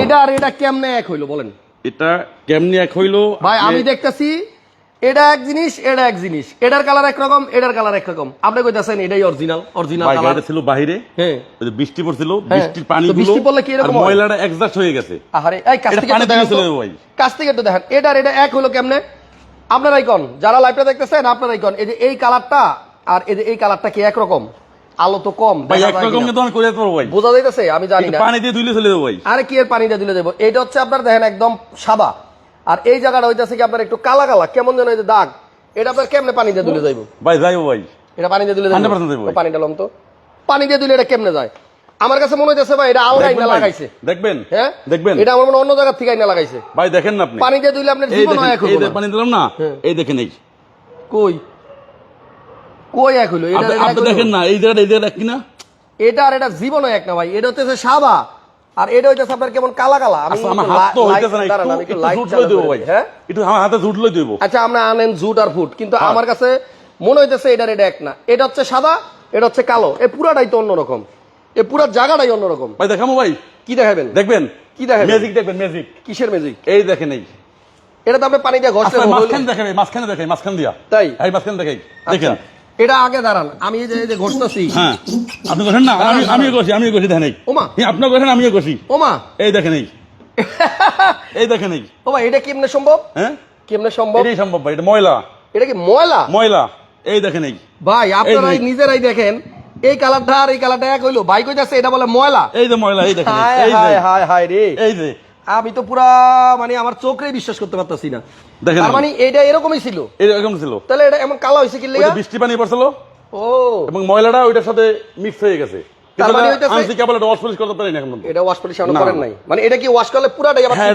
এটা আর এটা কেমনে এক হইল বলেন? এটা কেমনি এক হইল? ভাই আমি দেখতেছি এটা এক জিনিস এটা এক জিনিস। এটার কালার একরকম এটার কালার একরকম। আপনি কইতাছেন এটাই অরিজিনাল অরিজিনাল কালার। ছিল বাহিরে হ্যাঁ। ওই যে বৃষ্টি পড়ছিল হ্যাঁ। বৃষ্টির পানি বৃষ্টি পড়লে কি এরকম? ময়লাটা একজাস্ট হয়ে গেছে। আহারে এই কাছ থেকে। চলে যাবে ভাই। কাছ থেকে একটু দেখেন। এটা আর এটা এক হলো কেমনে? আপনারাই কোন? যারা লাইভটা দেখতেছেন আপনারাই কোন? এই যে এই কালারটা আর এই যে এই কালারটা কি একরকম? আলো তো কম ভাই একরকম কিন্তু আমি করে পারব ভাই। বোঝা যাইতেছে আমি জানি না। পানি দিয়ে ধুইলে চলে যাব ভাই। আরে কি এর পানিটা দিলে দেবো এটা হচ্ছে আপনার দেখেন একদম সাদা। আর এই জায়গাটা হইতেছে কি আপনার একটু কালা কালা কেমন যেন এই যে দাগ। এটা আপনার কেমনে পানি দিয়ে দিলে যাইবো? ভাই যাইবো ভাই। এটা পানি দিয়ে দিলে 100% পানিটা লম তো। পানি দিয়ে দিলে এটা কেমনে যায়? আমার কাছে মনে হইতেছে ভাই এটা আলগাই দেখবেন না লাগাইছে। দেখবেন হ্যাঁ? দেখবেন। এটা আমার মনে অন্য জায়গা থেকে না লাগাইছে। ভাই দেখেন না আপনি। পানি দিয়ে দিলে আপনার জীবন দেখেন এক এই। পানি দিলাম না হ্যাঁ। এই দেখেন এই। কই? কই এক এটা আপনি-? দেখেন না এই জায়গাটা এই জায়গাটা কিনা? এটা আর এটা জীবনও এক না ভাই এটা হচ্ছে সাদা। আর এটা হইতেছে আপনার কেমন কালা কালা? আমি আচ্ছা আমার হাত তো না একটু দেবো ভাই। হ্যাঁ? একটু আমার হাতে ঝুটলে দেবো। আচ্ছা আমরা আনেন জুট আর ফুট কিন্তু হ্যাঁ। আমার কাছে মনে হইতেছে এটার এটা এক না। এটা হচ্ছে সাদা এটা হচ্ছে কালো। এই পুরাটাই তো অন্যরকম। এই পুরা জায়গাটাই অন্যরকম। ভাই দেখাবো ভাই। কি দেখাবেন? দেখবেন? কি দেখাবেন? ম্যাজিক দেখবেন ম্যাজিক কিসের ম্যাজিক এই দেখেন এই। এটা তো আপনি পানি দিয়ে ঘষলে আচ্ছা হইল। মাঝখানে ভাই, মাঝখানে দেখাই মাঝখানে দিয়া। তাই? এই মাঝখানে দেখাই। আচ্ছা, দেখেন এটা আগে দাঁড়ান আমি এই যে এই যে হ্যাঁ আপনি করেন না আমি আমিও করছি আমিও করছি দেখেন এই। ওমা। হ্যাঁ, আপনিও করেন আমিও করছি ওমা। এই দেখেন এই। এই দেখেন এই। ওমা এটা কেমনে সম্ভব? হ্যাঁ? কেমনে সম্ভব? এটাই সম্ভব ভাই এটা ময়লা। এটা কি ময়লা? ময়লা। এই দেখেন এই। ভাই আপনারাই নিজেরাই দেখেন এই কালারটা আর এই কালারটা এক হইল। ভাই কইতাছে এটা বলে ময়লা। এই যে ময়লা এই দেখেন হায় হায় হায় রে। এই যে। আমি তো পুরা মানে আমার চোখে বিশ্বাস করতে পারতাছি না। দেখেন মানে এটা এরকমই ছিল। এরকম ছিল। তাহলে এটা এমন কালো হয়েছে কি লেগা? বৃষ্টি পানি পড়ছিল। ও। এবং ময়লাটা ওইটার সাথে মিক্স হয়ে গেছে। মানে মানে কি হ্যাঁ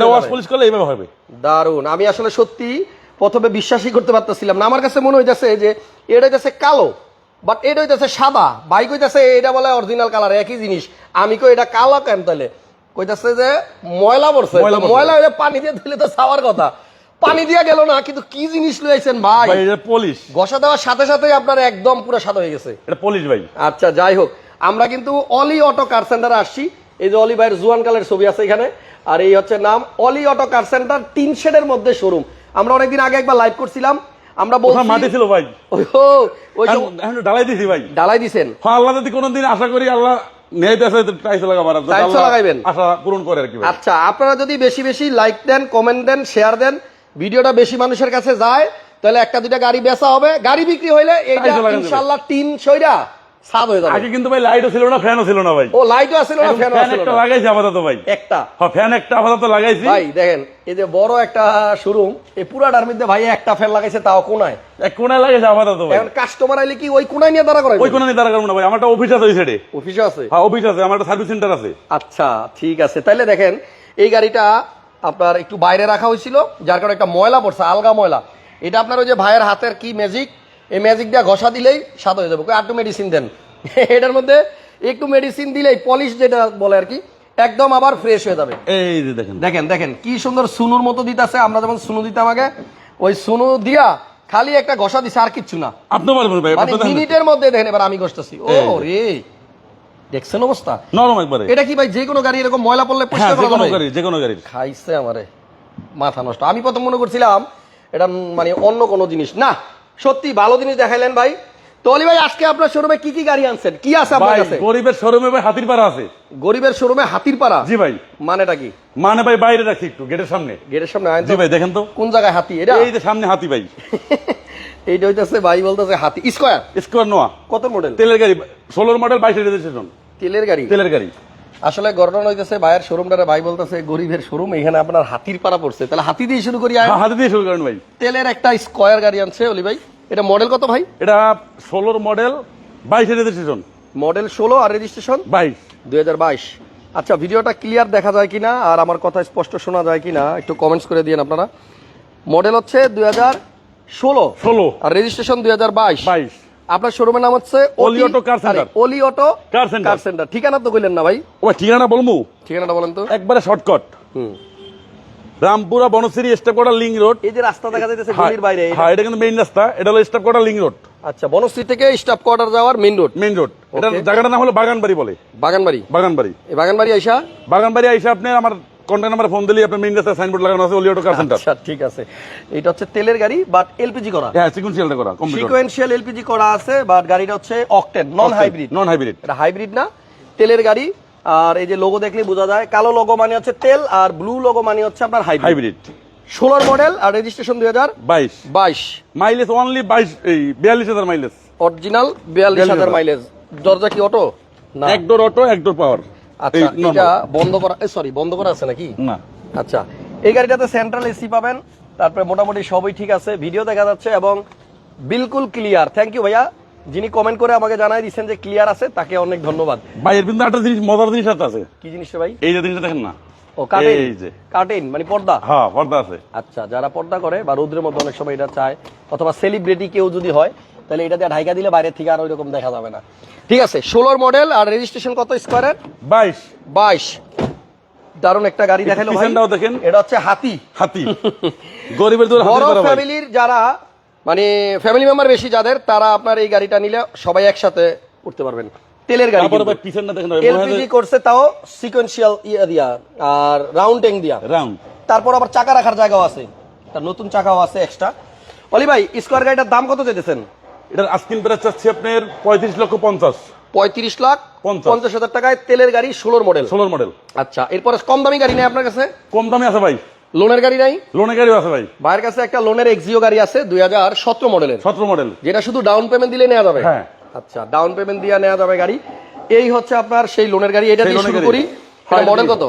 দারুণ আমি আসলে সত্যি প্রথমে বিশ্বাসই করতে পারতেছিলাম না। আমার কাছে মনে হইতেছে যে এটা হইতেছে কালো বাট এটা হইতেছে সাদা। বাইক হইতেছে এটা বলে অরিজিনাল কালার একই জিনিস। আমি কই এটা কালো কেন তাহলে? কইতাছে যে ময়লা পড়ছে ময়লা হইলে পানি দিয়ে দিলে তো চাওয়ার কথা। পানি দিয়ে গেল না কিন্তু কি জিনিস লইছেন ভাই? ভাই এটা পলিশ ঘষা দেওয়ার সাথে সাথে আপনার একদম পুরো সাদা হয়ে গেছে। এটা পলিশ ভাই। আচ্ছা যাই হোক আমরা কিন্তু অলি অটো কার সেন্টারে আসছি। এই যে অলি ভাইয়ের জুয়ান কালের ছবি আছে এখানে। আর এই হচ্ছে নাম অলি অটো কার সেন্টার তিন শেডের মধ্যে শোরুম। আমরা অনেকদিন আগে একবার লাইভ করছিলাম। আমরা বলছি মাটি ছিল ভাই। ও, ওই ডালাই দিছি ভাই। ডালাই দিছেন। হ্যাঁ আল্লাহ যদি কোনোদিন আশা করি আল্লাহ নেই দেশে টাইস লাগাবার যাতে লাগাইবেন? আশা পূরণ করে আর কি আচ্ছা আপনারা যদি বেশি বেশি লাইক দেন কমেন্ট দেন শেয়ার দেন ভিডিওটা বেশি মানুষের কাছে যায় তাহলে একটা দুইটা গাড়ি বেচা হবে। গাড়ি বিক্রি হইলে এইটা ইনশাআল্লাহ তিন সইরা সাদ হয়ে যাবে। আগে কিন্তু ভাই লাইটও ছিল না ফ্যানও ছিল না ভাই। ও লাইটও না ফ্যানও একটা না? লাগাইছি আপাতত ভাই। একটা। হ্যাঁ ফ্যান একটা আপাতত লাগাইছি। ভাই দেখেন এই যে বড় একটা শোরুম এই পুরাটার মধ্যে ভাই একটা ফ্যান লাগাইছে তাও কোনায়। এক কোনায় লাগাইছি আপাতত ভাই। এখন কাস্টমার আইলে কি ওই কোনায় নিয়ে দাঁড়া করাই ওই কোনায় দাঁড়া করব না ভাই আমার একটা অফিস আছে ওই সাইডে অফিসে আছে? হ্যাঁ অফিস আছে আমার একটা সার্ভিস সেন্টার আছে। আচ্ছা ঠিক আছে। তাইলে দেখেন এই গাড়িটা আপনার একটু বাইরে রাখা হয়েছিল যার কারণে একটা ময়লা পড়ছে আলগা ময়লা। এটা আপনার ওই যে ভাইয়ের হাতের কি ম্যাজিক এই ম্যাজিক দিয়ে ঘষা দিলেই স্বাদ হয়ে যাবে। একটু মেডিসিন দেন। এটার মধ্যে একটু মেডিসিন দিলেই পলিশ যেটা বলে আর কি একদম আবার ফ্রেশ হয়ে যাবে। এই যে দেখেন। দেখেন দেখেন কি সুন্দর সুনুর মতো দিতেছে। আমরা যেমন সুনু দিতাম আগে ওই সুনু দিয়া খালি একটা ঘষা দিছে আর কিচ্ছু না। আপনি পারবেন ভাই মানে মিনিটের মধ্যে দেখেন এবার আমি ঘষতেছি। ও। রে দেখছেন অবস্থা? নরম একবারে। এটা কি ভাই যে কোনো গাড়ি এরকম ময়লা পড়লে হ্যাঁ পরিষ্কার যে করা কোনো যাবে? গাড়ি যে কোনো গাড়ি খাইছে আমারে মাথা নষ্ট। আমি প্রথম মনে করছিলাম এটা মানে অন্য কোনো জিনিস। না সত্যি ভালো জিনিস দেখাইলেন ভাই। তো অলি ভাই আজকে আপনার শোরুমে কি কি গাড়ি আনছেন? কি আছে আপনার কাছে? গরিবের শোরুমে ভাই হাতির পাড়া আছে। গরিবের শোরুমে হাতির পাড়া? জি ভাই। মানেটা কি? মানে ভাই বাইরে রাখছি একটু গেটের সামনে। গেটের সামনে। জি ভাই দেখেন তো। কোন জায়গায় হাতি? এটা? এই যে সামনে হাতি ভাই। এইটা হইতেছে ভাই বলতেছে হাতি। স্কোয়ার স্কোয়ার নোয়া কত মডেল তেলের গাড়ি ষোলোর মডেল বাইশ রেজিস্ট্রেশন তেলের গাড়ি? তেলের গাড়ি। আসলে ঘটনা হইতেছে ভাইয়ের শোরুমটারে ভাই বলতেছে গরিবের শোরুম এখানে আপনার হাতির পাড়া পড়ছে। তাহলে হাতি দিয়ে শুরু করি। হ্যাঁ, হাতি দিয়ে শুরু করেন ভাই। তেলের একটা স্কোয়ার গাড়ি আনছে অলি ভাই। এটা মডেল কত ভাই? এটা ষোলোর মডেল বাইশ রেজিস্ট্রেশন। মডেল ষোলো আর রেজিস্ট্রেশন? বাইশ। দুই আচ্ছা ভিডিওটা ক্লিয়ার দেখা যায় কিনা আর আমার কথা স্পষ্ট শোনা যায় কিনা একটু কমেন্টস করে দিন আপনারা। মডেল হচ্ছে দুই হাজার ষোলো। ষোলো। আর রেজিস্ট্রেশন দুই হাজার বাইশ। বাইশ। আপনার শোরুমের নাম হচ্ছে অলি অটো কার সেন্টার। অলি auto car centre. Car centre ঠিকানা তো কইলেন না ভাই। ও ভাই, ঠিকানা বলব ঠিকানাটা বলেন তো। একবারে শর্টকাট হুম। রামপুরা বনশ্রী স্টেপ কোটা লিঙ্ক রোড এই যে রাস্তা দেখা যাইতেছে গলির বাইরে হ্যাঁ এটা কিন্তু মেইন রাস্তা। এটা হলো স্টেপ কোটা লিঙ্ক রোড আচ্ছা বনশ্রী থেকে স্টাফ কোয়ার্টার যাওয়ার মেইন রোড মেইন রোড এটা জায়গাটার নাম হলো বাগানবাড়ি বলে। বাগানবাড়ি। বাগানবাড়ি। এই বাগানবাড়ি আইসা? বাগানবাড়ি আইসা আপনি আমার কন্ট্যাক্ট নাম্বারে ফোন দিলে আপনার মেইন রাস্তায় সাইনবোর্ড লাগানো আছে অলি কার সেন্টার আচ্ছা ঠিক আছে। এটা হচ্ছে তেলের গাড়ি বাট এলপিজি করা। হ্যাঁ সিকুয়েন্সিয়ালটা করা সিকোয়েন্সিয়াল এলপিজি করা আছে বাট গাড়িটা হচ্ছে octane non hybrid non hybrid এটা হাইব্রিড না তেলের গাড়ি। আর এই যে লোগো দেখলে বোঝা যায় কালো লোগো মানে হচ্ছে তেল আর ব্লু লোগো মানে হচ্ছে আপনার হাইব্রিড হাইব্রিড ষোলোর মডেল আর রেজিস্ট্রেশন দুই হাজার বাইশ। বাইশ। মাইলেজ অনলি বাইশ এই বিয়াল্লিশ হাজার মাইলেজ অরিজিনাল বিয়াল্লিশ হাজার মাইলেজ দরজা কি অটো না। এক ডোর অটো এক ডোর পাওয়ার আচ্ছা এটা বন্ধ করা সরি বন্ধ করা আছে নাকি? না। আচ্ছা এই গাড়িটাতে সেন্ট্রাল এসি পাবেন তারপরে মোটামুটি সবই ঠিক আছে ভিডিও দেখা যাচ্ছে এবং বিলকুল ক্লিয়ার থ্যাংক ইউ ভাইয়া। যিনি কমেন্ট করে আমাকে জানাই দিচ্ছেন যে ক্লিয়ার আছে তাকে অনেক ধন্যবাদ। ভাইয়ের কিন্তু একটা জিনিস মজার জিনিস একটা আছে। কি জিনিসটা ভাই? এই যে জিনিসটা দেখেন না। ও কাটেন এই যে। কাটেন মানে পর্দা? হ্যাঁ পর্দা আছে। আচ্ছা যারা পর্দা করে বা রৌদ্রের মধ্যে অনেক সময় এটা চায় অথবা সেলিব্রিটি কেউ যদি হয় তাহলে এটা দিয়ে ঢাইকা দিলে বাইরে থেকে আর ওইরকম দেখা যাবে না। ঠিক আছে ষোলোর মডেল আর রেজিস্ট্রেশন কত স্কোয়ারের বাইশ। বাইশ। দারুণ একটা গাড়ি দেখাল দেখেন। এটা হচ্ছে হাতি। হাতি। গরিবের বড় ফ্যামিলির যারা মানে ফ্যামিলি মেম্বার বেশি যাদের তারা আপনার এই গাড়িটা নিলে সবাই একসাথে উঠতে পারবেন। তেলের গাড়ি দেখেন এলপিজি করছে তাও সিকোয়েন্সিয়াল ইয়ে দিয়া আর রাউন্ডিং দিয়া। রাউন্ড তারপর আবার চাকা রাখার জায়গাও আছে। তার নতুন চাকাও আছে এক্সট্রা অলি ভাই স্কোয়ার গাড়িটার দাম কত যেতেছেন এটার আস্কিন প্রাইস চাচ্ছি আপনার পঁয়ত্রিশ লক্ষ পঞ্চাশ। পঁয়ত্রিশ লাখ পঞ্চাশ। হাজার টাকায় তেলের গাড়ি ষোলোর মডেল ষোলোর মডেল আচ্ছা এরপরে কম দামি গাড়ি নেই আপনার কাছে? কম দামে আছে ভাই। লোনের গাড়ি নাই? লোনে গাড়িও আছে ভাই। ভাইয়ের কাছে একটা লোনের এক্সিও গাড়ি আছে দুই হাজার সতেরো মডেলের সতেরো মডেল যেটা শুধু ডাউন পেমেন্ট দিলে নেওয়া যাবে? হ্যাঁ। আচ্ছা ডাউন পেমেন্ট দিয়ে নেওয়া যাবে গাড়ি। এই হচ্ছে আপনার সেই লোনের গাড়ি এটা দিয়ে শুরু করি। মডেল কত?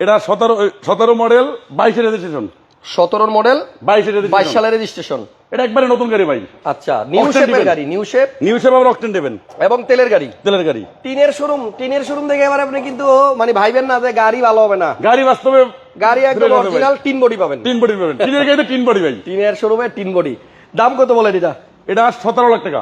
এটা সতেরো সতেরো মডেল বাইশের রেজিস্ট্রেশন সতেরোর মডেল বাইশ সালের রেজিস্ট্রেশন এটা একবারে নতুন গাড়ি ভাই। আচ্ছা নিউ শেপের গাড়ি নিউ শেপ নিউ সেবা আবার অকটেন দেবেন। এবং তেলের গাড়ি। তেলের গাড়ি। টিনের শোরুম টিনের শোরুম দেখে এবার আপনি কিন্তু মানে ভাইবেন না যে গাড়ি ভালো হবে না। গাড়ি বাস্তবে গাড়ি একদম অরিজিনাল টিন বডি পাবেন। তিন বডি পাবেন। তিনের গাড়িতে তিন বডি ভাই। টিনের শোরুমে টিন বডি দাম কত বলেন এটা? এটা সতেরো লাখ টাকা।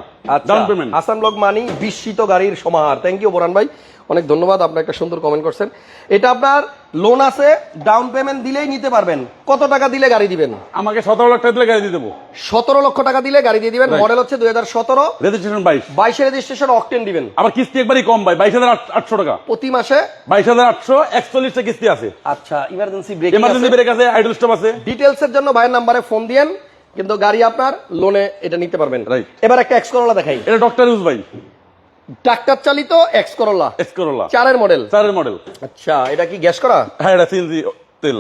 ডাউন পেমেন্ট আসাম ব্লগ মানি বিস্মিত গাড়ির সমাহার। থ্যাংক ইউ বোরান ভাই। অনেক ধন্যবাদ আপনার একটা সুন্দর কমেন্ট করছেন। এটা আপনার লোন আছে ডাউন পেমেন্ট দিলেই নিতে পারবেন। কত টাকা দিলে গাড়ি দিবেন? আমাকে সতেরো লাখ টাকা দিলে গাড়ি দিয়ে দেবো। সতেরো লক্ষ টাকা দিলে গাড়ি দিয়ে দিবেন। মডেল হচ্ছে দুই হাজার সতেরো। রেজিস্ট্রেশন বাইশ। বাইশে রেজিস্ট্রেশন অকটেন দিবেন। আবার কিস্তি একবারই কম ভাই বাইশ হাজার আটশো টাকা। প্রতি মাসে? বাইশ হাজার আটশো একচল্লিশটা কিস্তি আছে। আচ্ছা ইমার্জেন্সি ব্রেক এমার্জেন্সি ব্রেক আছে আইডল স্টপ আছে। ডিটেলস এর জন্য ভাইয়ের নাম্বারে ফোন দিয়েন কিন্তু গাড়ি আপনার লোনে এটা নিতে পারবেন। Right. এবার একটা এক্স করোলা দেখাই। এটা ডক্টর ইউজ ভাই। ট্রাক্টর চালিত এক্স করোলা এক্স করোলা চারের মডেল চারের মডেল আচ্ছা এটা কি গ্যাস করা? হ্যাঁ এটা সিএনজি তেল।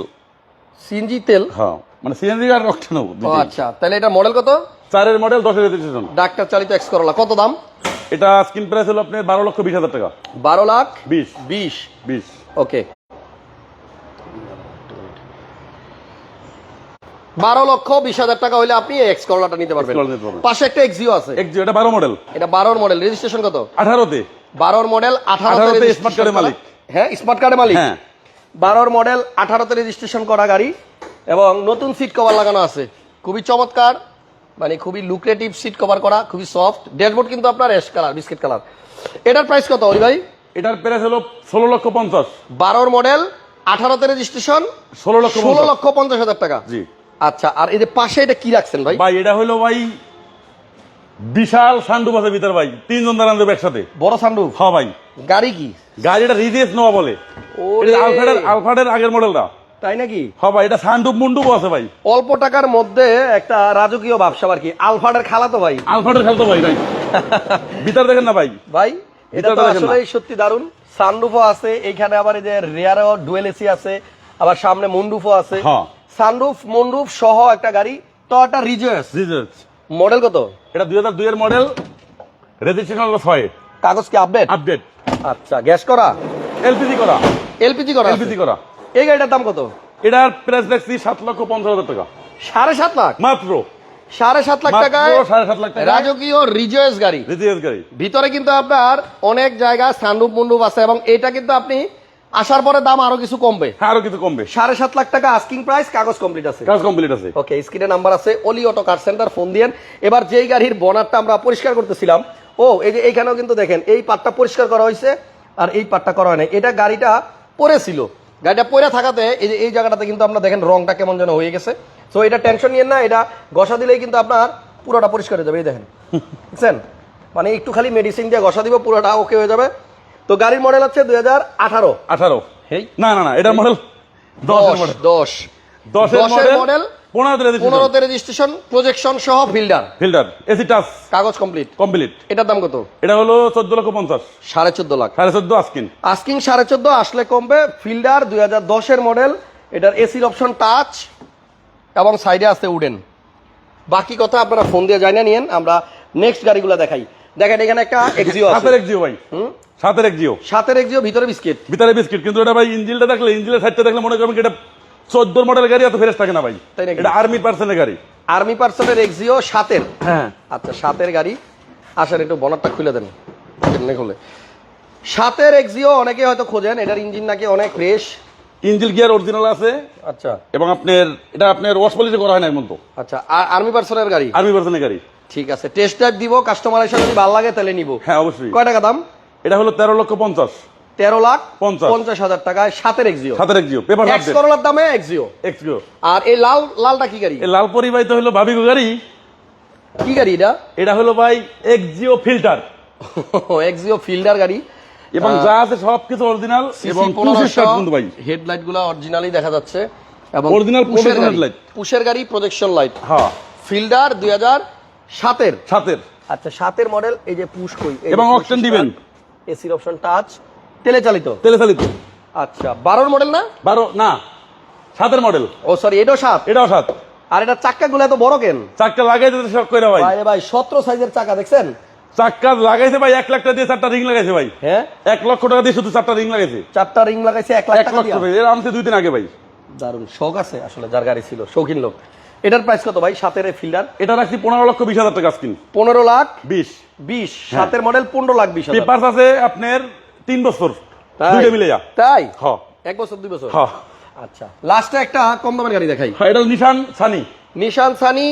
সিএনজি তেল? হ্যাঁ মানে সিএনজি আর রক্ত নেব আচ্ছা তাহলে এটা মডেল কত? চারের মডেল দশের রেজিস্ট্রেশন ডাক্তার চালিত এক্স করোলা কত দাম? এটা স্ক্রিন প্রাইস হলো আপনার বারো লক্ষ বিশ হাজার টাকা। বারো লাখ বিশ। বিশ। বিশ। ওকে বারো লক্ষ বিশ হাজার টাকা হইলে আপনি এক্স করলাটা নিতে পারবেন। পাশে একটা এক্সিও আছে। এক্সিও এটা বারো মডেল এটা বারোর মডেল রেজিস্ট্রেশন কত? আঠারোতে। বারোর মডেল আঠারোতে 18 তে registration smart card এর করা। মালিক। হ্যাঁ স্মার্ট কার্ডের মালিক। হ্যাঁ। বারোর মডেল আঠারোতে রেজিস্ট্রেশন করা গাড়ি এবং নতুন সিট কভার লাগানো আছে। খুবই চমৎকার মানে খুবই লুক্রেটিভ সিট কভার করা খুবই সফট ড্যাশবোর্ড কিন্তু আপনার অ্যাশ কালার বিস্কিট কালার এটার প্রাইস কত ওই ভাই? এটার প্রাইস হলো ষোলো লক্ষ পঞ্চাশ। বারোর মডেল আঠারোতে রেজিস্ট্রেশন ষোলো লক্ষ ষোলো লক্ষ পঞ্চাশ হাজার টাকা। জি। আচ্ছা আর এই যে পাশে এটা কি রাখছেন ভাই? ভাই এটা হলো ভাই বিশাল সান্ডুপ আছে ভিতর ভাই তিনজন দাঁড়ান দেবে একসাথে। বড় সানরুফ হ্যাঁ ভাই। গাড়ি কি? গাড়িটা রিজেস নোয়া বলে। আলফাডের আলফাডের আগের মডেলটা তাই নাকি? হ্যাঁ ভাই এটা সান্ডুপ মুন্ডুপ আছে ভাই। অল্প টাকার মধ্যে একটা রাজকীয় ব্যবসা আর কি। আলফাডের খালা তো ভাই। আলফাডের খেলতো ভাই ভাই। ভিতর দেখেন না ভাই। ভাই এটা তো না। সত্যি দারুণ। সানরুফও আছে এইখানে আবার এই যে রেয়ারও ডুয়েল এসি আছে আবার সামনে মন্ডুফও আছে। হ্যাঁ। সানরুফ মন্ডুফ সহ একটা গাড়ি টয়োটা রিজয়েস রিজেস মডেল কত? এটা দুই হাজার দুইয়ের মডেল রেজিস্ট্রেশন হলো ছয়। কাগজ কি আপডেট আপডেট আচ্ছা গ্যাস করা? এলপিজি করা। এলপিজি করা এলপিজি করা। এই গাড়িটার দাম কত? এটার প্রাইস দেখছি সাত লক্ষ পঞ্চাশ হাজার টাকা। সাড়ে সাত লাখ? মাত্র। সাড়ে সাত লাখ টাকায় রাজকীয় রিজয়েস গাড়ি। রিজিএস গাড়ি। ভিতরে কিন্তু আপনার অনেক জায়গা সানরুফ মন্ডুপ আছে এবং এটা কিন্তু আপনি আসার পরে দাম আরও কিছু কমবে। হ্যাঁ আরও কিছু কমবে। সাড়ে সাত লাখ টাকা আস্কিং প্রাইস কাগজ কমপ্লিট আছে। কাগজ কমপ্লিট আছে। ওকে স্ক্রিনে নাম্বার আছে অলি অটো কার সেন্টার ফোন দিয়েন। এবার যেই গাড়ির বনারটা আমরা পরিষ্কার করতেছিলাম ও এই যে এইখানেও কিন্তু দেখেন এই পাটটা পরিষ্কার করা হয়েছে আর এই পাটটা করা হয় নাই। এটা গাড়িটা পড়েছিল গাড়িটা পরে থাকাতে এই যে এই জায়গাটাতে কিন্তু আপনার দেখেন রংটা কেমন যেন হয়ে গেছে। তো এটা টেনশন নিয়েন না এটা ঘষা দিলেই কিন্তু আপনার পুরোটা পরিষ্কার হয়ে যাবে এই দেখেন। বুঝছেন? মানে একটু খালি মেডিসিন দিয়ে ঘষা দিব পুরোটা ওকে হয়ে যাবে। তো গাড়ির মডেল হচ্ছে দুই হাজার আঠারো। আঠারো। হেই। না না না এটার মডেল দশ। দশ। দশের মডেল পনেরোতে রেজিস্ট্রেশন প্রজেকশন সহ ফিল্ডার ফিল্টার এসি টাচ কাগজ কমপ্লিট কমপ্লিট এটার দাম কত? এটা হলো চোদ্দ লক্ষ পঞ্চাশ। সাড়ে চোদ্দ লাখ। সাড়ে চোদ্দ আস্কিন আস্কিং সাড়ে চোদ্দ আসলে কমবে। ফিল্ডার দুই হাজার দশের মডেল এটার এসির অপশন টাচ এবং সাইডে আছে উডেন বাকি কথা আপনারা ফোন দিয়ে জানা নিয়েন আমরা নেক্সট গাড়িগুলো দেখাই। দেখেন এখানে একটা এক্সিও আছে। সাতের এক জিও ভাই। হুম? সাতের এক জিও। সাতের এক্সিও ভিতরে বিস্কিট। ভিতরে বিস্কিট কিন্তু এটা ভাই ইঞ্জিনটা দেখলে ইঞ্জিনের সাইডটা দেখলে মনে করবেন এটা চোদ্দোর মডেল গাড়ি এত ফ্রেশ থাকে না ভাই। তাই নাকি? এটা আর্মি পার্সেন্টের গাড়ি। আর্মি পার্সনের এক্সিও সাতের। হ্যাঁ। আচ্ছা সাতের গাড়ি। আসেন একটু বনারটা খুলে দেন। খুলে? সাতের এক্সিও অনেকে হয়তো খোঁজেন এটার ইঞ্জিন নাকি অনেক ফ্রেশ ইঞ্জিন গিয়ার অরিজিনাল আছে। আচ্ছা। এবং আপনার এটা আপনার ওয়াশ পলিশে করা হয় না এমন তো। আচ্ছা আর- আর্মি পার্সনের গাড়ি? আর্মি পার্সেন্টের গাড়ি। ঠিক আছে টেস্ট ড্রাইভ দিব কাস্টমারের সাথে যদি ভালো লাগে তাহলে নিব। হ্যাঁ অবশ্যই। কয় টাকা দাম? এটা হলো তেরো লক্ষ পঞ্চাশ। তেরো লাখ পঞ্চাশ। পঞ্চাশ হাজার টাকায় সাতের এক্সিও সাতের এক জিও পেপার এক্স করলার দামে এক্সিও এক্সিও আর এই লাল লালটা কি গাড়ি? এই লাল পরিবাহিত হলো ভাবিগো গাড়ি। কি গাড়ি এটা? এটা হলো ভাই এক্সিও ফিল্টার এক্সিও ফিল্ডার গাড়ি। এবং যা আছে সবকিছু অরিজিনাল এবং ভাই। হেডলাইটগুলো অরিজিনালি দেখা যাচ্ছে। এবং Original পুশের গাড়ি। পুশের গাড়ি প্রজেকশন লাইট হ্যাঁ। ফিল্ডার দুই হাজার সাতের। সাতের। আচ্ছা সাতের মডেল এই যে পুশ কই এবং option দিবেন। এসির অপশন টাচ তেলে চালিত তেলে চালিত আচ্ছা বারোর মডেল না? বারো না সাতের মডেল ও সরি এটাও সাত? এটাও সাত। আর এটা চাক্কা গুলো এত বড় কেন? চাক্কা লাগাই দিতে শখ করে ভাই। ভাই ভাই সতেরো সাইজের চাকা দেখছেন? চাক্কা লাগাইছে ভাই এক লাখ টাকা দিয়ে চারটা রিং লাগাইছে ভাই। হ্যাঁ? এক লক্ষ টাকা দিয়ে শুধু চারটা রিং লাগাইছে। চারটা রিং লাগাইছে এক লাখ টাকা লক্ষ দিয়া। এর আমছে দুই দিন আগে ভাই। দারুণ শখ আছে আসলে যার গাড়ি ছিল শৌখিন লোক। এটার প্রাইস কত ভাই? সাতের ফিল্ডার এটা রাখছি পনেরো লক্ষ বিশ হাজার টাকা স্কিন পনেরো লাখ বিশ। বিশ। হ্যাঁ। সাতের মডেল পনেরো লাখ বিশ হাজার। পেপার আছে আপনার তিন বছর? দুইটা মিলে যা। তাই? হ। এক বছর দুই বছর? হ। আচ্ছা। লাস্টে একটা কম দামের গাড়ি দেখাই। এটা নিশান সানি নিশান সানি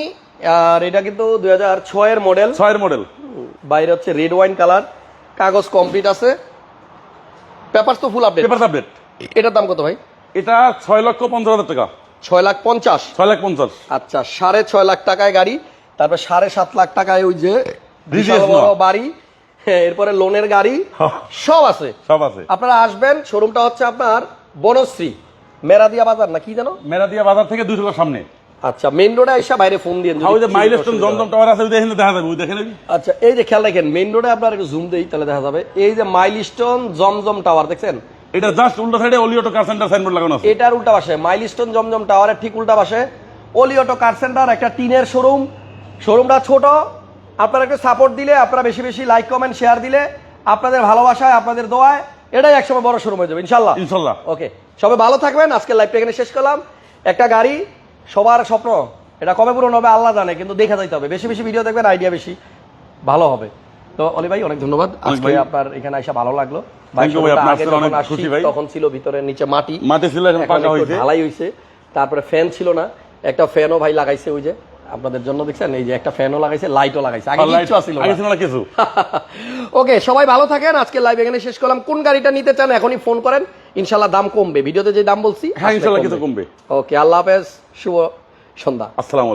আর এটা কিন্তু দুই হাজার ছয়ের মডেল ছয়ের মডেল বাইরে হচ্ছে রেড ওয়াইন কালার কাগজ কমপ্লিট আছে। পেপার তো ফুল আপডেট পেপার সাবজেক্ট এটার দাম কত ভাই? এটা ছয় লক্ষ পঞ্চাশ হাজার টাকা। ছয় লাখ পঞ্চাশ। ছয় লাখ পঞ্চাশ। আচ্ছা সাড়ে ছয় লাখ টাকায় গাড়ি তারপর সাড়ে সাত লাখ টাকায় ওই যে বড় হ্যাঁ, এরপরে লোনের গাড়ি হ্যাঁ। সব আছে। সব আছে। আপনারা আসবেন শোরুমটা হচ্ছে আপনার বনশ্রী মেরাদিয়া বাজার না কি জানো মেরাদিয়া বাজার থেকে দুইশো সামনে। আচ্ছা মেইন রোডে আইসা বাইরে ফোন দিয়ে ওই যে মাইলস্টোন জমজম টাওয়ার আছে ওই দেখেন দেখা যাবে ওই দেখে নিবি আচ্ছা এই যে খেয়াল রাখেন মেইন রোডে আপনার একটু জুম দেই তাহলে দেখা যাবে। এই যে মাইলস্টোন জমজম টাওয়ার দেখছেন? এটা জাস্ট উল্টো সাইডে অলিওটো কার সেন্টার সাইনবোর্ড লাগানো আছে। এটার উল্টা পাশে মাইলস্টোন জমজম টাওয়ারের ঠিক উল্টা পাশে। অলিওটো কার সেন্টার একটা টিনের শোরুম শোরুমটা ছোট। আপনারা একটু সাপোর্ট দিলে আপনারা বেশি বেশি লাইক কমেন্ট শেয়ার দিলে আপনাদের ভালোবাসায় আপনাদের দোয়ায় এটাই একসময় বড় শোরুম হয়ে যাবে ইনশাল্লাহ ইনশাল্লাহ ওকে সবাই ভালো থাকবেন। আজকে লাইভটা এখানে শেষ করলাম। একটা গাড়ি সবার স্বপ্ন এটা কবে পূরণ হবে আল্লাহ জানে কিন্তু দেখা যাইতে হবে। বেশি বেশি ভিডিও দেখবেন আইডিয়া বেশি ভালো হবে। তো অলি ভাই অনেক ধন্যবাদ। আজকে আপনার এখানে এসে ভালো লাগল। তখন ছিল ভিতরে নিচে মাটি। মাটি ছিল ঢালাই হয়েছে তারপরে ফ্যান ছিল না। একটা ফ্যানও ভাই লাগাইছে ওই যে আপনাদের জন্য দেখছেন? এই যে একটা ফ্যানও লাগাইছে লাইটও লাগাইছে। আগে না। আগে ছিল না কিছু। ওকে সবাই ভালো থাকেন। আজকে লাইভ এখানে শেষ করলাম। কোন গাড়িটা নিতে চান এখনই ফোন করেন। ইনশাল্লাহ দাম কমবে। ভিডিওতে যে দাম বলছি হ্যাঁ ইনশাল্লাহ কিছু কমবে। ওকে আল্লাহ হাফেজ। শুভ সন্ধ্যা। আসসালামু